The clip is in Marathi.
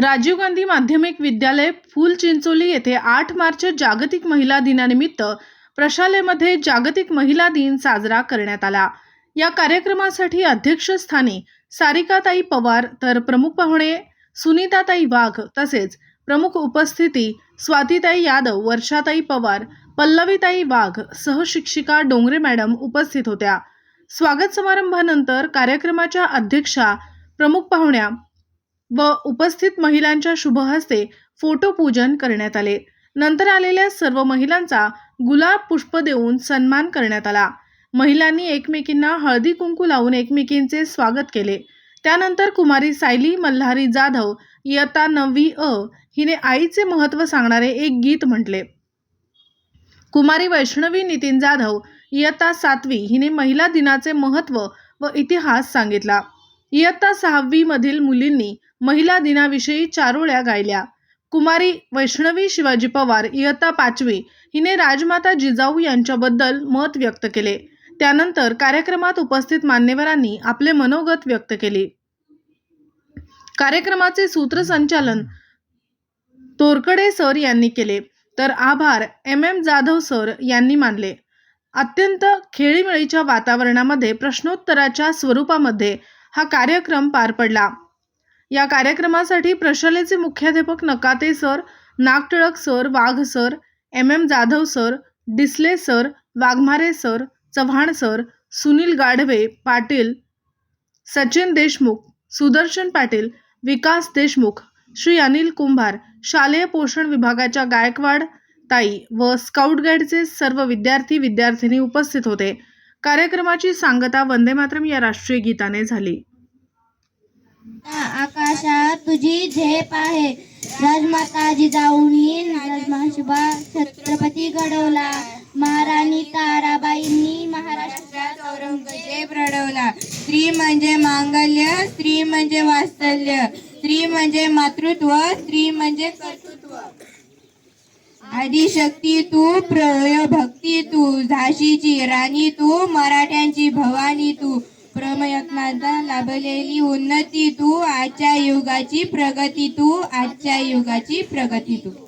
राजीव गांधी माध्यमिक विद्यालय फुलचिंचोली येथे आठ मार्च जागतिक महिला दिनानिमित्त प्रशालेमध्ये जागतिक महिला दिन साजरा करण्यात आला. या कार्यक्रमासाठी अध्यक्षस्थानी सारिकाताई पवार तर प्रमुख पाहुणे सुनीताताई वाघ तसेच प्रमुख उपस्थिती स्वातीताई यादव वर्षाताई पवार पल्लवीताई वाघ सहशिक्षिका डोंगरे मॅडम उपस्थित होत्या. स्वागत समारंभानंतर कार्यक्रमाच्या अध्यक्षा प्रमुख पाहुण्या व उपस्थित महिलांच्या शुभहस्ते फोटोपूजन करण्यात आले. नंतर आलेल्या सर्व महिलांचा गुलाब पुष्प देऊन सन्मान करण्यात आला. महिलांनी एकमेकींना हळदी कुंकू लावून एकमेकींचे स्वागत केले. त्यानंतर कुमारी सायली मल्हारी जाधव इयत्ता नववी अ हिने आईचे महत्त्व सांगणारे एक गीत म्हटले. कुमारी वैष्णवी नितीन जाधव इयत्ता सातवी हिने महिला दिनाचे महत्त्व व इतिहास सांगितला. इयत्ता सहावी मधील मुलींनी महिला दिनाविषयी चारोळ्या गायल्या. कुमारी वैष्णवी शिवाजी पवार इयत्ता पाचवी हिने राजमाता जिजाऊ यांच्याबद्दल मत व्यक्त केले. त्यानंतर कार्यक्रमात उपस्थित मान्यवरांनी आपले मनोगत व्यक्त केले. कार्यक्रमाचे सूत्रसंचालन तोरकडे सर यांनी केले. तर आभार एम. एम. जाधव सर यांनी मानले. अत्यंत खेळीमेळीच्या वातावरणामध्ये प्रश्नोत्तराच्या स्वरूपामध्ये हा कार्यक्रम पार पडला. या कार्यक्रमासाठी प्रशालेचे मुख्याध्यापक Nakate sir Nagtilak sir Wagh sir M M Jadhav sir Disale sir Waghmare sir Chavan sir Sunil Gadhave Patil Sachin Deshmukh Sudarshan Patil Vikas Deshmukh Shri Anil Kumbhar शालेय पोषण विभागाच्या गायकवाड ताई व स्काउट गाईडचे सर्व विद्यार्थी विद्यार्थिनी उपस्थित होते. कार्यक्रमाची सांगता वंदे मातरम या राष्ट्रीय गीताने झाली. आकाशात तुझी झेप आहे. राजमाता जिजाऊनी राजमाशिबा छत्रपती घडवला. महाराणी ताराबाईंनी महाराष्ट्रात औरंगजेब रडवला. स्त्री म्हणजे मांगल्य स्त्री म्हणजे वात्सल्य. स्त्री म्हणजे मातृत्व स्त्री म्हणजे कर्तृत्व. आदिशक्ती तू प्रय भक्ती तू झाशीची राणी तू मराठ्यांची भवानी तू. प्रयत्नांना लाभलेली उन्नती तू आजच्या युगाची प्रगती तू आजच्या युगाची प्रगती तू.